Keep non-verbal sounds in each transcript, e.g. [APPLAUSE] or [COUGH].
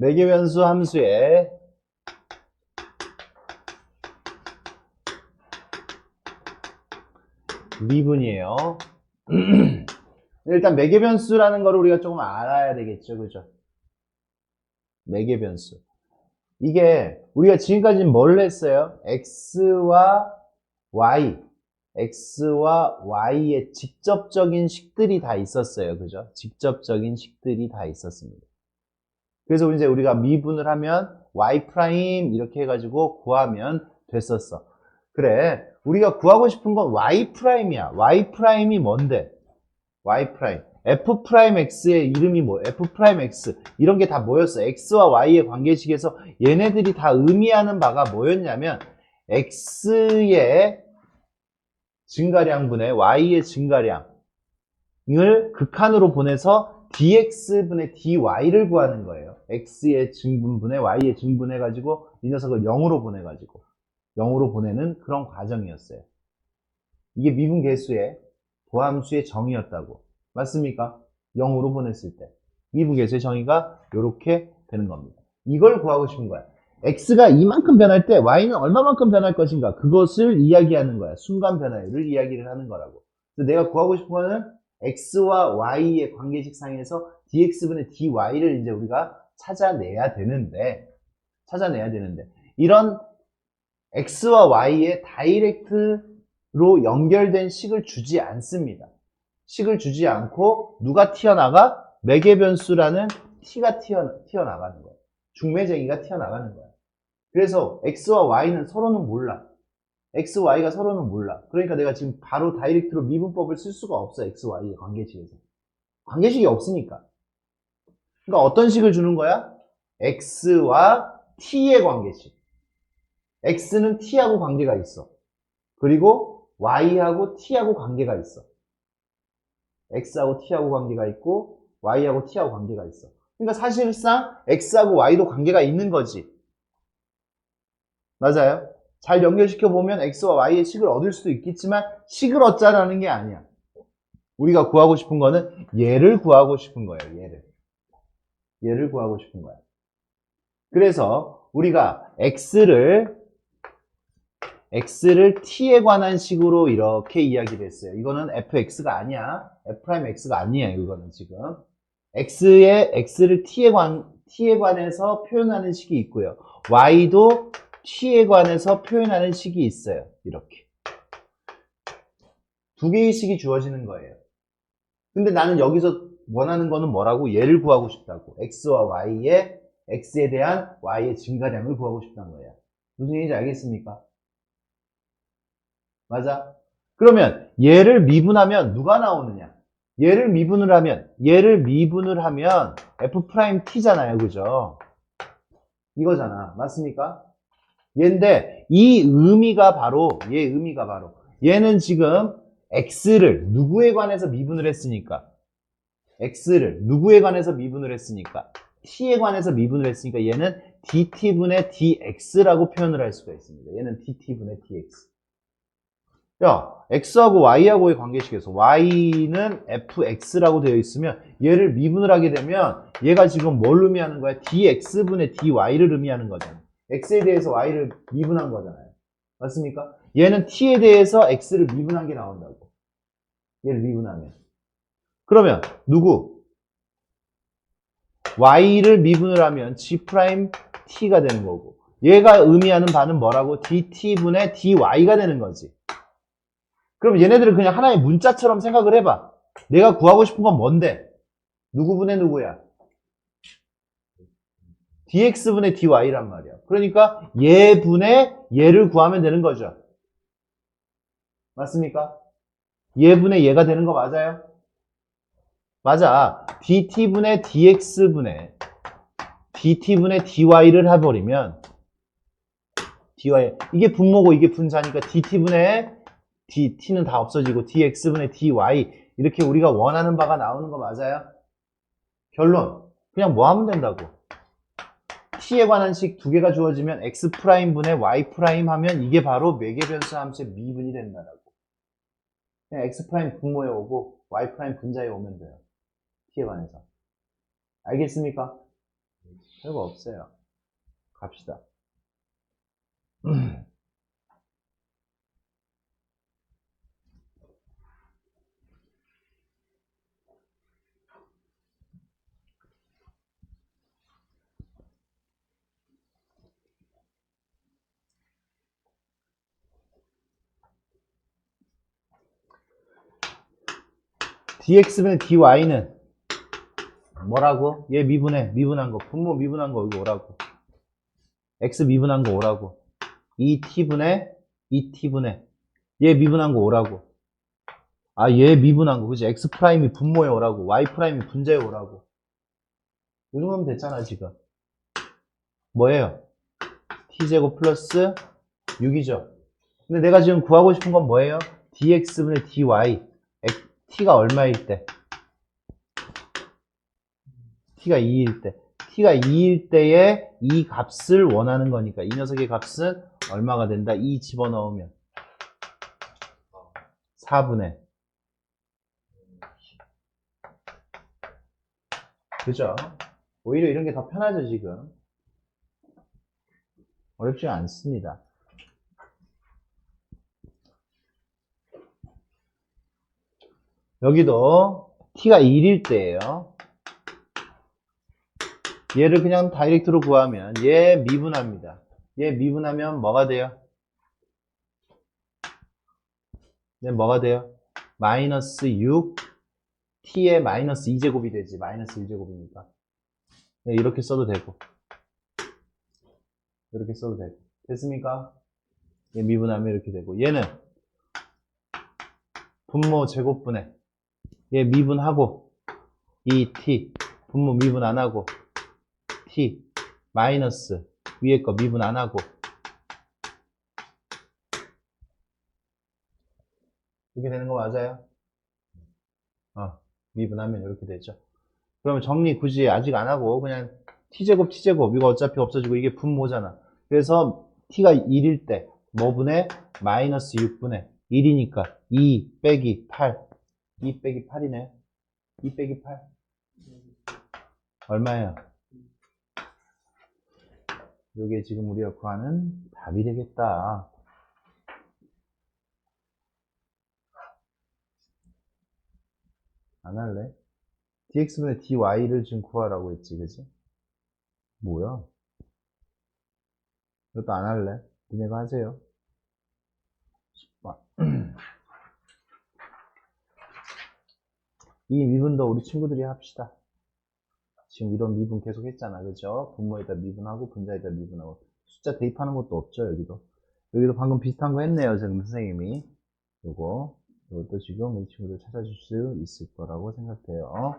매개변수 함수의 미분이에요. [CLEARS THROAT] 일단 매개변수라는 거를 우리가 조금 알아야 되겠죠. 그죠? 매개변수. 이게 우리가 지금까지 뭘 했어요? x와 y, x와 y의 직접적인 식들이 다 있었어요. 그죠? 직접적인 식들이 다 있었습니다. 그래서 이제 우리가 미분을 하면 y 프라임 이렇게 해가지고 구하면 됐었어. 그래, 우리가 구하고 싶은 건 y 프라임이야. y 프라임이 뭔데? y 프라임. f 프라임 x의 이름이 뭐? f 프라임 x 이런 게 다 뭐였어? x와 y의 관계식에서 얘네들이 다 의미하는 바가 뭐였냐면 x의 증가량분의 y의 증가량을 극한으로 보내서 dx분의 dy를 구하는 거예요. X의 증분분의 y의 증분해 가지고 이 녀석을 0으로 보내 가지고 0으로 보내는 그런 과정이었어요. 이게 미분 계수의 도함수의 정의였다고. 맞습니까? 0으로 보냈을 때. 미분 계수의 정의가 이렇게 되는 겁니다. 이걸 구하고 싶은 거야. x가 이만큼 변할 때 y는 얼마만큼 변할 것인가 그것을 이야기하는 거야. 순간 변화율을 이야기를 하는 거라고. 그래서 내가 구하고 싶은 거는 x와 y의 관계식 상에서 dx분의 dy를 이제 우리가 찾아내야 되는데 찾아내야 되는데 이런 x와 y의 다이렉트로 연결된 식을 주지 않습니다. 식을 주지 않고 누가 튀어나가? 매개변수라는 t가 튀어, 튀어나가는 거예요. 중매쟁이가 튀어나가는 거야. 그래서 x와 y는 서로는 몰라. x, y가 서로는 몰라. 그러니까 내가 지금 바로 다이렉트로 미분법을 쓸 수가 없어. x, y의 관계식에서. 관계식이 없으니까. 그러니까 어떤 식을 주는 거야? x와 t의 관계식. x는 t하고 관계가 있어. 그리고 y하고 t하고 관계가 있어. x하고 t하고 관계가 있고 y하고 t하고 관계가 있어. 그러니까 사실상 x하고 y도 관계가 있는 거지. 맞아요? 잘 연결시켜 보면 x와 y의 식을 얻을 수도 있겠지만 식을 얻자라는 게 아니야. 우리가 구하고 싶은 거는 얘를 구하고 싶은 거예요. 얘를. 얘를 구하고 싶은 거야. 그래서 우리가 x를 x를 t에 관한 식으로 이렇게 이야기를 했어요. 이거는 fx가 아니야. f'x가 아니에요. 이거는 지금. x의 x를 t에 관 t에 관해서 표현하는 식이 있고요. y도 t에 관해서 표현하는 식이 있어요. 이렇게. 두 개의 식이 주어지는 거예요. 근데 나는 여기서 원하는 거는 뭐라고? 얘를 구하고 싶다고. x와 y의 x에 대한 y의 증가량을 구하고 싶다는 거예요. 무슨 얘기인지 알겠습니까? 맞아? 그러면 얘를 미분하면 누가 나오느냐? 얘를 미분을 하면 얘를 미분을 하면 f't잖아요. 그죠? 이거잖아. 맞습니까? 얘인데 이 의미가 바로 얘 의미가 바로 얘는 지금 x를 누구에 관해서 미분을 했으니까 x를 누구에 관해서 미분을 했으니까 t에 관해서 미분을 했으니까 얘는 dt분의 dx라고 표현을 할 수가 있습니다. 얘는 dt분의 dx. 야, x하고 y하고의 관계식에서 y는 fx라고 되어 있으면 얘를 미분을 하게 되면 얘가 지금 뭘 의미하는 거야? dx분의 dy를 의미하는 거잖아. x에 대해서 y를 미분한 거잖아요. 맞습니까? 얘는 t에 대해서 x를 미분한 게 나온다고. 얘를 미분하면. 그러면 누구? y를 미분을 하면 g't가 되는 거고 얘가 의미하는 바는 뭐라고? dt분의 dy가 되는 거지. 그럼 얘네들을 그냥 하나의 문자처럼 생각을 해봐. 내가 구하고 싶은 건 뭔데? 누구분의 누구야? dx분의 dy란 말이야. 그러니까 얘분의 얘를 구하면 되는 거죠. 맞습니까? 얘분의 얘가 되는 거 맞아요? 맞아. dt분의 dx분의 dt분의 dy를 해버리면 dy 이게 분모고 이게 분자니까 dt분의 d, t는 다 없어지고 dx분의 dy 이렇게 우리가 원하는 바가 나오는 거 맞아요? 결론 그냥 뭐 하면 된다고 t에 관한 식 두 개가 주어지면 x'분의 y' 하면 이게 바로 매개변수 함수의 미분이 된다라고 그냥 x' 분모에 오고 y' 분자에 오면 돼요 t에 관해서 알겠습니까? 별거 없어요. 갑시다. [CLEARS THROAT] dx분의 dy는 뭐라고? 얘 미분해. 미분한 거. 분모 미분한 거 이거 오라고. x 미분한 거 오라고. 2t분의 2t분의 얘 미분한 거 오라고. 아, 얘 미분한 거. 그지? x 프라임이 분모에 오라고. y 프라임이 분자에 오라고. 이 정도면 됐잖아, 지금. 뭐예요? t제곱 플러스 6이죠. 근데 내가 지금 구하고 싶은 건 뭐예요? dx분의 dy. t가 얼마일 때? T가 2일 때. t가 2일 때에 이 값을 원하는 거니까 이 녀석의 값은 얼마가 된다? 2 집어넣으면 4분의 그죠? 오히려 이런 게 더 편하죠 지금 어렵지 않습니다 여기도 t가 1일 때예요 얘를 그냥 다이렉트로 구하면 얘 미분합니다. 얘 미분하면 뭐가 돼요? 얘 뭐가 돼요? 마이너스 6 t의 마이너스 2제곱이 되지. 마이너스 1제곱이니까. 이렇게 써도 되고 이렇게 써도 되고 됐습니까? 얘 미분하면 이렇게 되고 얘는 분모 제곱분해 얘 미분하고 이 t 분모 미분 안 하고 t 마이너스 위에 거 미분 안 하고 이렇게 되는 거 맞아요? 어, 미분하면 이렇게 되죠. 그러면 정리 굳이 아직 안 하고 그냥 t제곱 t제곱 이거 어차피 없어지고 이게 분모잖아. 그래서 t가 1일 때 뭐분의 마이너스 6분의 1이니까 2 빼기 8 2 빼기 8이네 2 빼기 8 얼마예요? 요게 지금 우리가 구하는 답이 되겠다. 안 할래? dx분의 dy를 지금 구하라고 했지, 그지? 뭐야? 이것도 안 할래? 니네가 하세요. 10번. [CLEARS THROAT] 이 미분도 우리 친구들이 합시다. 지금 이런 미분 계속 했잖아. 그죠? 분모에다 미분하고 분자에다 미분하고. 숫자 대입하는 것도 없죠, 여기도. 여기도 방금 비슷한 거 했네요, 지금 선생님이. 요거. 이것도 지금 우리 친구들 찾아줄 수 있을 거라고 생각해요.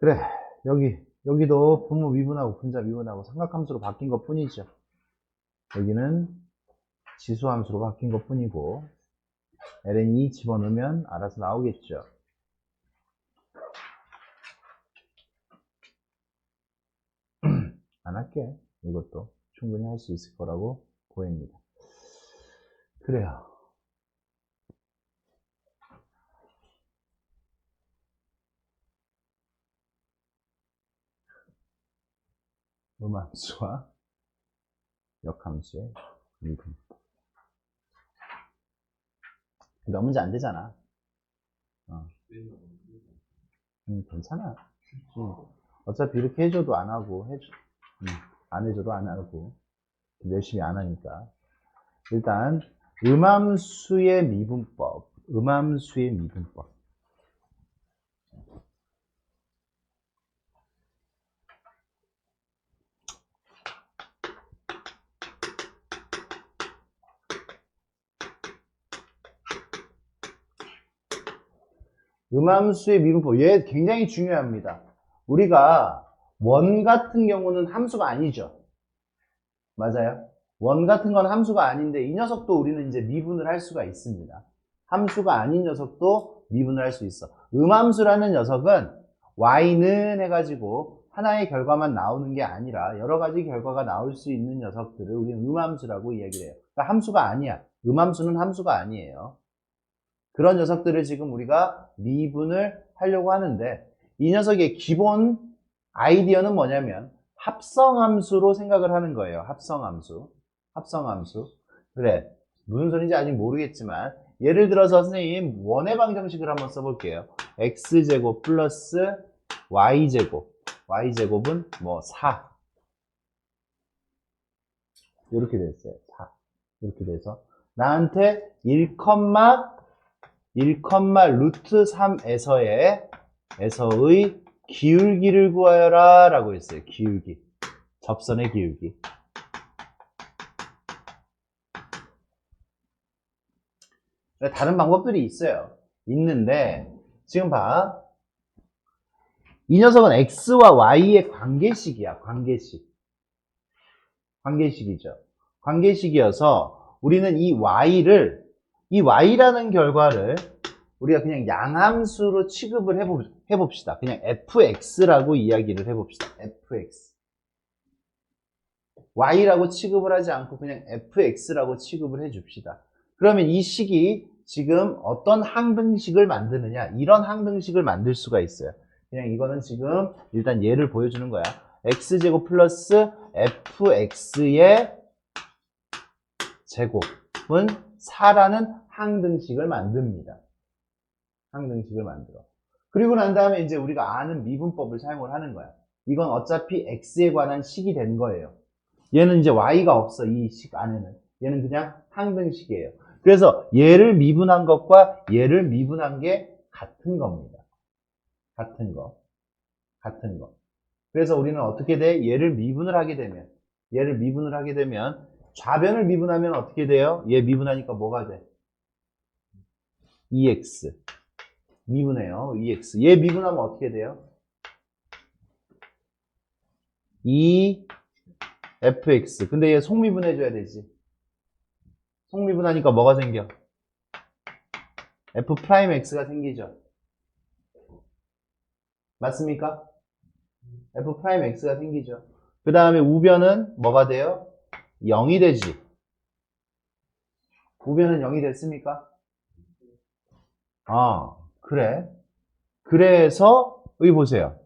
그래. 여기, 여기도 분모 미분하고 분자 미분하고 삼각함수로 바뀐 것 뿐이죠. 여기는 지수함수로 바뀐 것 뿐이고, ln이 집어넣으면 알아서 나오겠죠. 안 할게. 이것도 충분히 할 수 있을 거라고 보입니다. 그래요. 음함수와 역함수의 미분. 몇 문제 안 되잖아. 어. 음, 괜찮아. 음. 어차피 이렇게 해줘도 안 하고, 해줘, 음, 안 해줘도 안 하고, 열심히 안 하니까. 일단, 음함수의 미분법. 음함수의 미분법. 음함수의 미분법. 얘 굉장히 중요합니다. 우리가 원 같은 경우는 함수가 아니죠. 맞아요? 원 같은 건 함수가 아닌데 이 녀석도 우리는 이제 미분을 할 수가 있습니다. 함수가 아닌 녀석도 미분을 할 수 있어. 음함수라는 녀석은 y는 해가지고 하나의 결과만 나오는 게 아니라 여러 가지 결과가 나올 수 있는 녀석들을 우리는 음함수라고 이야기를 해요. 그러니까 함수가 아니야. 음함수는 함수가 아니에요. 그런 녀석들을 지금 우리가 미분을 하려고 하는데 이 녀석의 기본 아이디어는 뭐냐면 합성함수로 생각을 하는 거예요. 합성함수. 합성함수. 그래. 무슨 소리인지 아직 모르겠지만 예를 들어서 선생님 원의 방정식을 한번 써볼게요. x제곱 플러스 y제곱. y제곱은 뭐 4. 이렇게 됐어요. 4. 이렇게 돼서 나한테 1, 1, 루트 3에서의 에서의 기울기를 구하여라 라고 했어요. 기울기. 접선의 기울기. 다른 방법들이 있어요. 있는데 지금 봐. 이 녀석은 x와 y의 관계식이야. 관계식. 관계식이죠. 관계식이어서 우리는 이 y를 이 y라는 결과를 우리가 그냥 양함수로 취급을 해보, 해봅시다. 그냥 fx라고 이야기를 해봅시다. fx. y라고 취급을 하지 않고 그냥 fx라고 취급을 해줍시다. 그러면 이 식이 지금 어떤 항등식을 만드느냐? 이런 항등식을 만들 수가 있어요. 그냥 이거는 지금 일단 예를 보여주는 거야. x제곱 플러스 fx의 제곱은 4라는 항등식을 만듭니다. 항등식을 만들어. 그리고 난 다음에 이제 우리가 아는 미분법을 사용을 하는 거야. 이건 어차피 x에 관한 식이 된 거예요. 얘는 이제 y가 없어, 이 식 안에는. 얘는 그냥 항등식이에요. 그래서 얘를 미분한 것과 얘를 미분한 게 같은 겁니다. 같은 거. 같은 거. 그래서 우리는 어떻게 돼? 얘를 미분을 하게 되면, 얘를 미분을 하게 되면, 좌변을 미분하면 어떻게 돼요? 얘 미분하니까 뭐가 돼? EX. 미분해요. EX. 얘 미분하면 어떻게 돼요? E FX. 근데 얘 속미분 해줘야 되지. 속미분하니까 뭐가 생겨? F 프라임 X가 생기죠. 맞습니까? F 프라임 X가 생기죠. 그 다음에 우변은 뭐가 돼요? 0이 되지. 우변은 0이 됐습니까? 아, 그래. 그래서, 여기 보세요.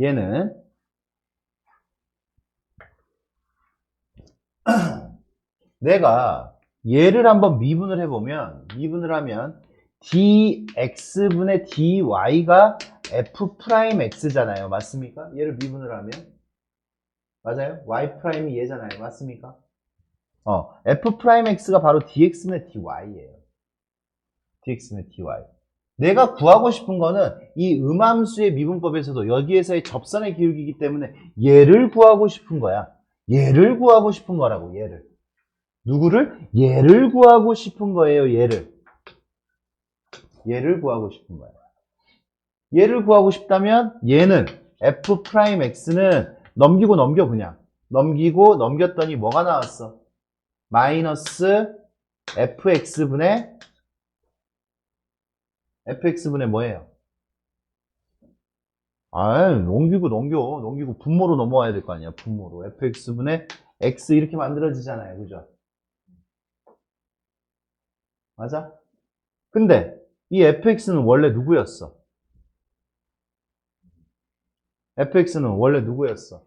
얘는, [CLEARS THROAT] 내가 얘를 한번 미분을 해보면, 미분을 하면, dx분의 dy가 f 프라임 x잖아요. 맞습니까? 얘를 미분을 하면. 맞아요? y 프라임이 얘잖아요. 맞습니까? 어, f 프라임 x가 바로 dx분의 dy예요. Dx분의 dy. 내가 구하고 싶은 거는 이 음함수의 미분법에서도 여기에서의 접선의 기울기이기 때문에 얘를 구하고 싶은 거야. 얘를 구하고 싶은 거라고, 얘를. 누구를? 얘를 구하고 싶은 거예요, 얘를. 얘를 구하고 싶은 거야. 얘를 구하고 싶다면 얘는 f 프라임 x는 넘기고 넘겨 그냥. 넘기고 넘겼더니 뭐가 나왔어? 마이너스 fx분의 fx분의 뭐예요? 아, 넘기고 넘겨. 넘기고 분모로 넘어와야 될 거 아니야. 분모로. fx분의 x 이렇게 만들어지잖아요. 그죠? 맞아? 근데 이 fx는 원래 누구였어? fx는 원래 누구였어?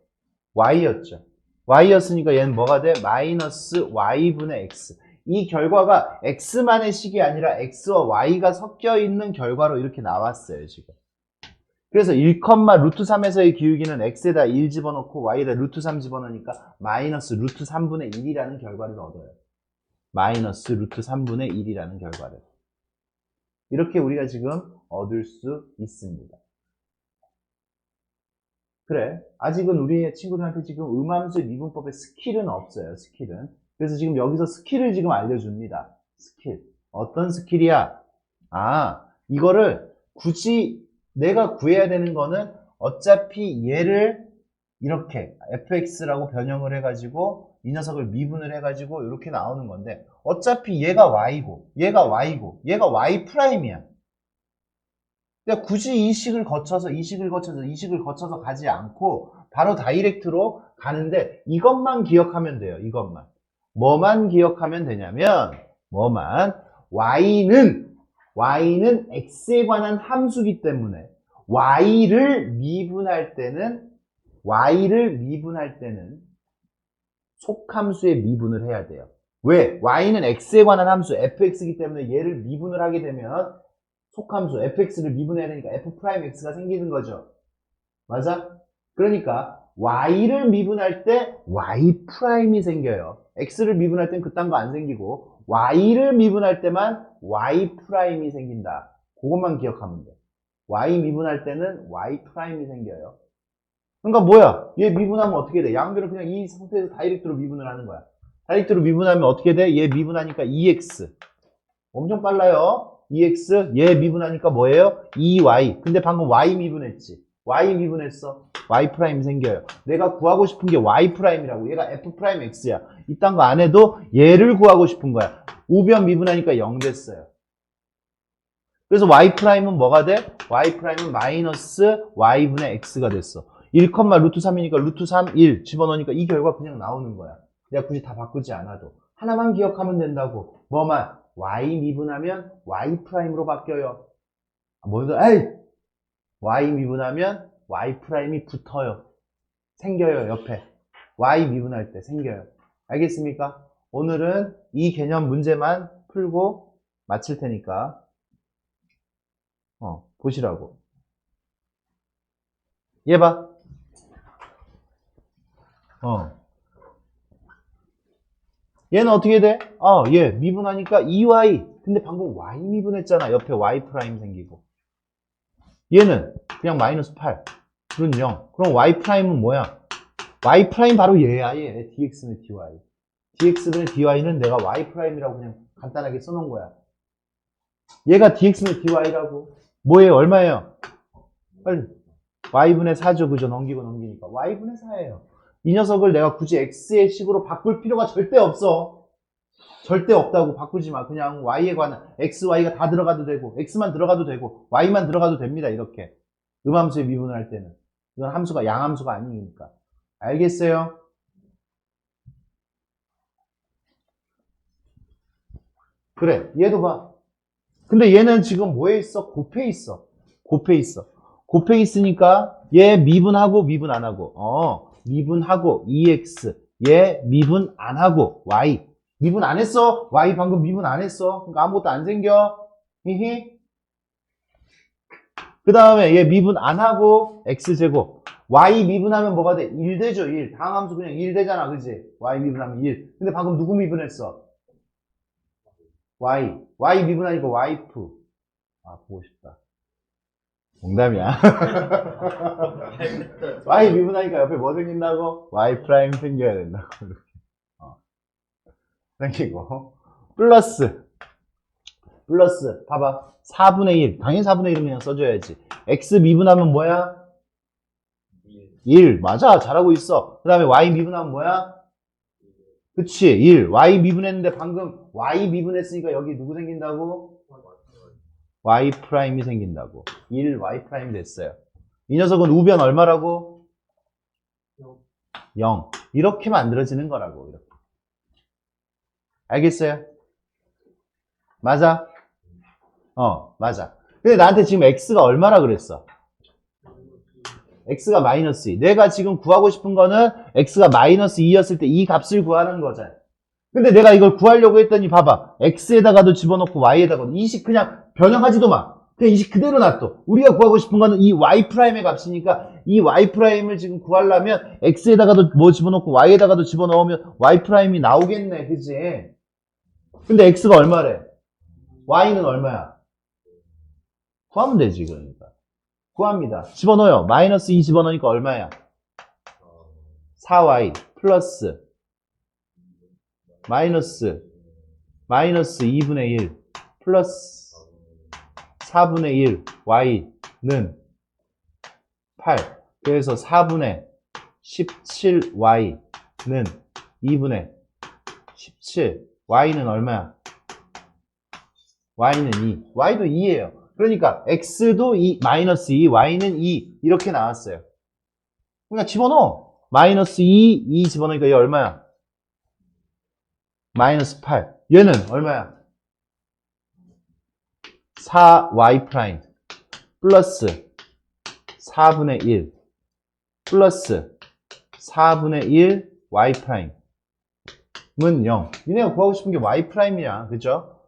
y였죠. y였으니까 얘는 뭐가 돼? 마이너스 y분의 x. 이 결과가 x만의 식이 아니라 x와 y가 섞여 있는 결과로 이렇게 나왔어요, 지금. 그래서 1, 루트 3에서의 기울기는 x에다 1 집어넣고 y에다 루트 3 집어넣으니까 마이너스 루트 3분의 1이라는 결과를 얻어요. 마이너스 루트 3분의 1이라는 결과를. 이렇게 우리가 지금 얻을 수 있습니다. 그래. 아직은 우리 친구들한테 지금 음함수 미분법의 스킬은 없어요. 스킬은. 그래서 지금 여기서 스킬을 지금 알려줍니다. 스킬. 어떤 스킬이야? 아, 이거를 굳이 내가 구해야 되는 거는 어차피 얘를 이렇게 fx라고 변형을 해가지고 이 녀석을 미분을 해가지고 이렇게 나오는 건데 어차피 얘가 y고 얘가 y고 얘가 y 프라임이야. 그러니까 굳이 이 식을 거쳐서 이 식을 거쳐서 이 식을 거쳐서 가지 않고 바로 다이렉트로 가는데 이것만 기억하면 돼요. 이것만. 뭐만 기억하면 되냐면 뭐만 y는 y는 x에 관한 함수기 때문에 y를 미분할 때는 y를 미분할 때는 속함수에 미분을 해야 돼요. 왜? y는 x에 관한 함수 fx이기 때문에 얘를 미분을 하게 되면 속함수 fx를 미분해야 되니까 f'x가 생기는 거죠. 맞아? 그러니까 y를 미분할 때 y'이 생겨요. x를 미분할 땐 그딴 거 안 생기고 y를 미분할 때만 y'이 생긴다. 그것만 기억하면 돼. y 미분할 때는 y'이 생겨요. 그러니까 뭐야? 얘 미분하면 어떻게 돼? 양변을 그냥 이 상태에서 다이렉트로 미분을 하는 거야. 다이렉트로 미분하면 어떻게 돼? 얘 미분하니까 2x. 엄청 빨라요. 2x. 얘 미분하니까 뭐예요? 2y. 근데 방금 y 미분했지. y 미분했어. Y 프라임 생겨요. 내가 구하고 싶은 게 y 프라임이라고. 얘가 f 프라임 x야. 이딴 거 안 해도 얘를 구하고 싶은 거야. 우변 미분하니까 0 됐어요. 그래서 y 프라임은 뭐가 돼? y 프라임은 마이너스 y분의 x가 됐어. 1, 루트 3이니까 루트 3, 1 집어넣으니까 이 결과 그냥 나오는 거야. 내가 굳이 다 바꾸지 않아도. 하나만 기억하면 된다고. 뭐만? y 미분하면 y 프라임으로 바뀌어요. 아, 먼저, 에이! y 미분하면 y 프라임이 붙어요. 생겨요, 옆에. y 미분할 때 생겨요. 알겠습니까? 오늘은 이 개념 문제만 풀고 마칠 테니까, 어, 보시라고. 얘 봐. 어. 얘는 어떻게 돼? 아, 얘 미분하니까 2y. 근데 방금 y 미분했잖아. 옆에 y 프라임 생기고. 얘는 그냥 마이너스 8. 그럼 0. 그럼 y 프라임은 뭐야? y 프라임 바로 얘야, 얘. dx는 dy. dx는 dy는 내가 y 프라임이라고 그냥 간단하게 써놓은 거야. 얘가 dx는 dy라고. 뭐예요? 얼마예요? 빨리. y분의 4죠. 그죠? 넘기고 넘기니까. y분의 4예요. 이 녀석을 내가 굳이 x의 식으로 바꿀 필요가 절대 없어. 절대 없다고 바꾸지 마. 그냥 y에 관한 x, y가 다 들어가도 되고 x만 들어가도 되고 y만 들어가도 됩니다. 이렇게 음함수에 미분을 할 때는 이건 함수가 양함수가 아니니까 알겠어요? 그래 얘도 봐. 근데 얘는 지금 뭐에 있어? 곱해 있어. 곱해 있어. 곱해 있으니까 얘 미분하고 미분 안 하고 어 미분하고 2x 얘 미분 안 하고 y 미분 안 했어 y 방금 미분 안 했어 그러니까 아무것도 안 생겨 히히 그 다음에 얘 미분 안 하고 x제곱. Y 미분하면 뭐가 돼? 1 되죠 1 다음 함수 그냥 1 되잖아 그지? Y 미분하면 1 근데 방금 누구 미분했어? y. Y 미분하니까 y프. 아 보고 싶다. 농담이야. [LAUGHS] Y 미분하니까 옆에 뭐 생긴다고? y 프라임 생겨야 된다고 이렇게. 어. 생기고. 플러스 플러스 봐봐 4분의 1 당연히 4분의 1은 그냥 써줘야지 x 미분하면 뭐야? 1 맞아 잘하고 있어 그 다음에 y 미분하면 뭐야? 그치 1 y 미분했는데 방금 y 미분했으니까 여기 누구 생긴다고? y 프라임이 생긴다고 1 y 프라임 됐어요 이 녀석은 우변 얼마라고? 0 이렇게 만들어지는 거라고 이렇게. 알겠어요? 맞아? 어 맞아. 근데 나한테 지금 x가 얼마라 그랬어? x가 마이너스 2 내가 지금 구하고 싶은 거는 x가 마이너스 2였을 때 이 값을 구하는 거잖아. 근데 내가 이걸 구하려고 했더니 봐봐. X에다가도 집어넣고 y에다가도. 이식 그냥 변형하지도 마. 그냥 이식 그대로 놔둬. 우리가 구하고 싶은 거는 이 y 프라임의 값이니까 이 y 프라임을 지금 구하려면 x에다가도 뭐 집어넣고 y에다가도 집어넣으면 y 프라임이 나오겠네. 그지 근데 x가 얼마래? Y는 얼마야 구하면 되지 그러니까. 구합니다. 집어넣어요. 마이너스 2 집어넣으니까 얼마야? 4y 플러스 마이너스 마이너스 2분의 1 플러스 4분의 1 y는 8 그래서 4분의 17y는 2분의 17 y는 얼마야? y는 2 y도 2예요 그러니까 x도 2 마이너스 2 y는 2 이렇게 나왔어요 그러니까 집어넣어 마이너스 2 2 집어넣으니까 얘 얼마야? 마이너스 8. 얘는 얼마야? 4y 프라임 플러스 4분의 1 플러스 4분의 1 y 프라임은 0. 니네가 구하고 싶은 게 y 프라임이야. 그죠?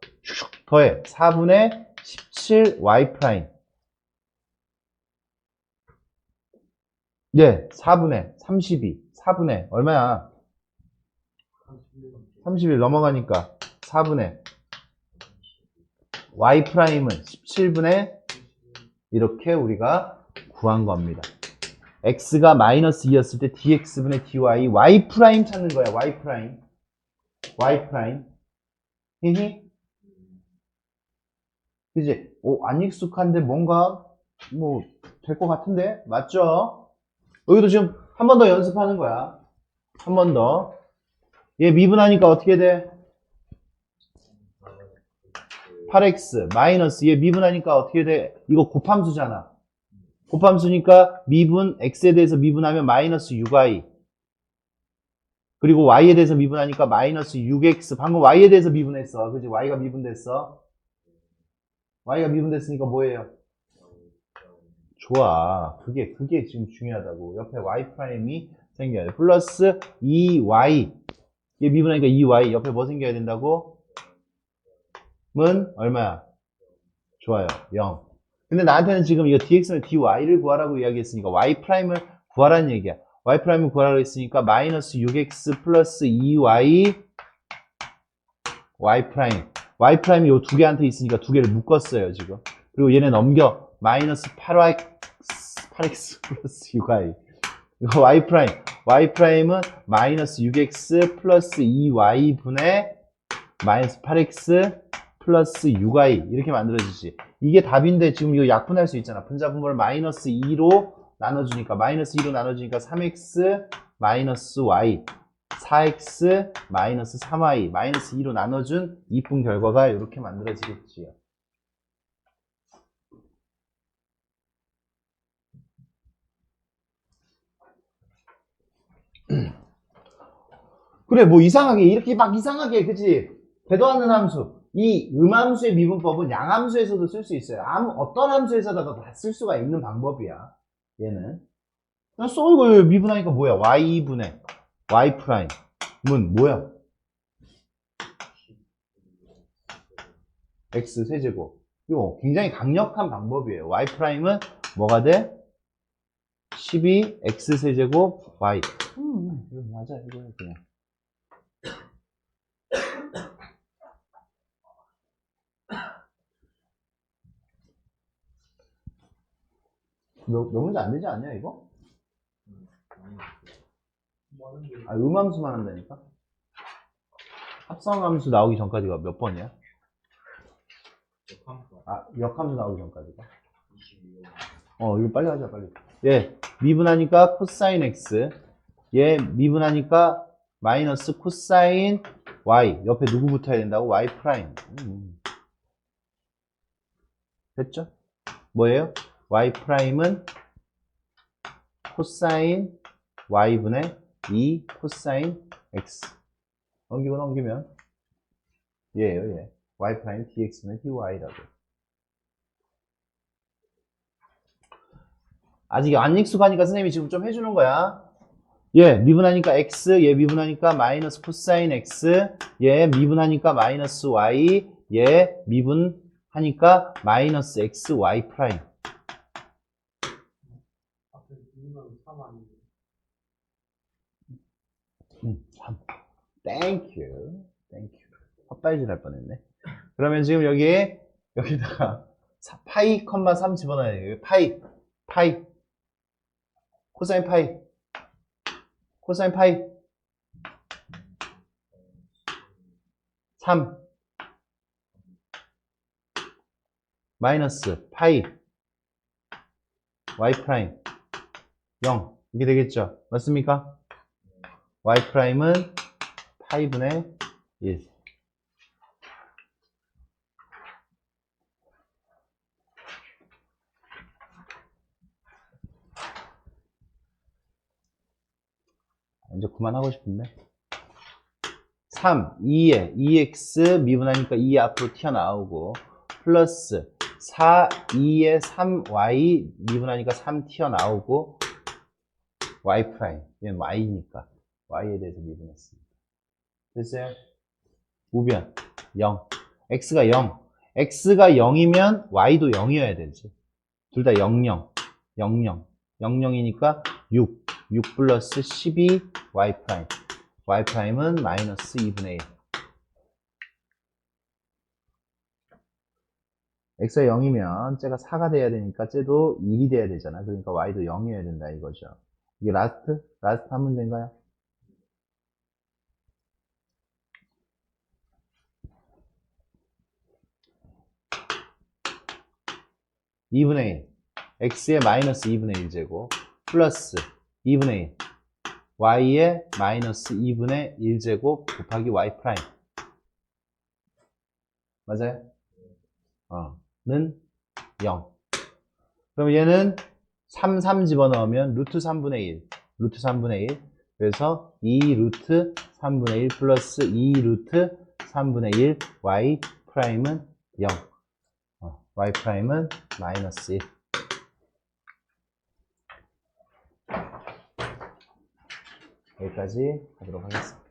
더해. 4분의 17 y 프라임. 예, 4분의 32. 4분의 얼마야? 31 넘어가니까 4분의 y 프라임은 17분의 이렇게 우리가 구한 겁니다. x가 마이너스 2였을 때 dx분의 dy y 프라임 찾는 거야. y 프라임. y 프라임. 히히. 그지? 오, 안 익숙한데 뭔가 뭐 될 것 같은데? 맞죠? 여기도 지금 한 번 더 연습하는 거야. 한 번 더. 얘 미분하니까 어떻게 돼? 8x 마이너스 얘 미분하니까 어떻게 돼? 이거 곱함수잖아. 곱함수니까 미분 x에 대해서 미분하면 마이너스 6y 그리고 y에 대해서 미분하니까 마이너스 6x 방금 y에 대해서 미분했어. 그지? y가 미분됐어. Y가 미분됐으니까 뭐예요? 좋아. 그게 그게 지금 중요하다고. 옆에 y 프라임이 생겨야 돼. 플러스 2y 얘 미분하니까 2y 옆에 뭐 생겨야 된다고? 은 얼마야? 좋아요. 0. 근데 나한테는 지금 이거 dx는 dy를 구하라고 이야기했으니까 y 프라임을 구하라는 얘기야. y 프라임을 구하라고 했으니까 마이너스 6x 플러스 2y y 프라임. Y 프라임이 요 두 개한테 있으니까 두 개를 묶었어요, 지금. 그리고 얘네 넘겨. 마이너스 8y 8x 플러스 6y. 이거 y 프라임. y 프라임은 마이너스 6x 플러스 2y 분의 마이너스 8x 플러스 6i 이렇게 만들어지지. 이게 답인데 지금 이거 약분할 수 있잖아. 분자분모를 마이너스 2로 나눠주니까 마이너스 2로 나눠주니까 3x 마이너스 y 4x 마이너스 3y 마이너스 2로 나눠준 이쁜 결과가 이렇게 만들어지겠지요. 그래 뭐 이상하게 이렇게 막 이상하게 그치? 되도 않는 함수. 이 음함수의 미분법은 양함수에서도 쓸 수 있어요. 아무 어떤 함수에서다가 다 쓸 수가 있는 방법이야 얘는. 그냥 써 이거 미분하니까 뭐야? y분의 y 프라임은 뭐야? X 세제곱. 이거 굉장히 강력한 방법이에요. y 프라임은 뭐가 돼? 12 x 세제곱 y. 음, 이거 맞아. 이거 그냥. 몇, 몇 문제 안 되지 않냐, 이거? 아, 음함수만 한다니까? 합성함수 나오기 전까지가 몇 번이야? 아, 역함수 나오기 전까지가? 어, 이거 빨리 하자, 빨리. 예, 미분하니까 코사인 x. 얘 미분하니까 마이너스 코사인 y. 옆에 누구 붙어야 된다고? y 프라임. 음. 됐죠? 뭐예요? y 프라임은 코사인 y분의 2 코사인 x. 넘기고 넘기면 얘예요 얘 y 프라임 dx는 dy라고. 아직 안 익숙하니까 선생님이 지금 좀 해주는 거야. 얘 미분하니까 x 얘 미분하니까 마이너스 코사인 x 얘 미분하니까 마이너스 y 얘 미분하니까 마이너스 x y 프라임 음, 참. 땡큐. 땡큐. 헛발질 할 뻔했네. 그러면 지금 여기, 여기다가, 사- 파이, 컴마 3 집어넣어야 돼요. 파이, 파이. 코사인 파이. 코사인 파이. 3. 마이너스 파이. y 프라임. 0. 이게 되겠죠? 맞습니까? Y 프라임은 파이분의 1. 이제 그만하고 싶은데. 3, 2에 2x 미분하니까 2 앞으로 튀어나오고 플러스 4, 2에 3y 미분하니까 3 튀어나오고 y 프라임 얘는 y니까 y에 대해서 미분했습니다. 됐어요? 우변 0 x가 0 x가 0이면 y도 0이어야 되지. 둘 다 0, 0 0, 0 0, 0이니까 6 6 플러스 12 y 프라임 y 프라임은 마이너스 2분의 1 x가 0이면 쟤가 4가 돼야 되니까 쟤도 1이 돼야 되잖아. 그러니까 y도 0이어야 된다 이거죠. 이게 라스트? 라스트 한 문제인가요? 이분의 1 x의 마이너스 2분의 1제곱 플러스 2분의 1 y의 마이너스 2분의 1제곱 곱하기 y 프라임. 맞아요? 어, 는 0 그럼 얘는 3, 3 집어넣으면 루트 3분의 1 루트 3분의 1 그래서 2 루트 3분의 1 플러스 2 루트 3분의 1 y 프라임은 0 어, y 프라임은 마이너스 1 여기까지 하도록 하겠습니다.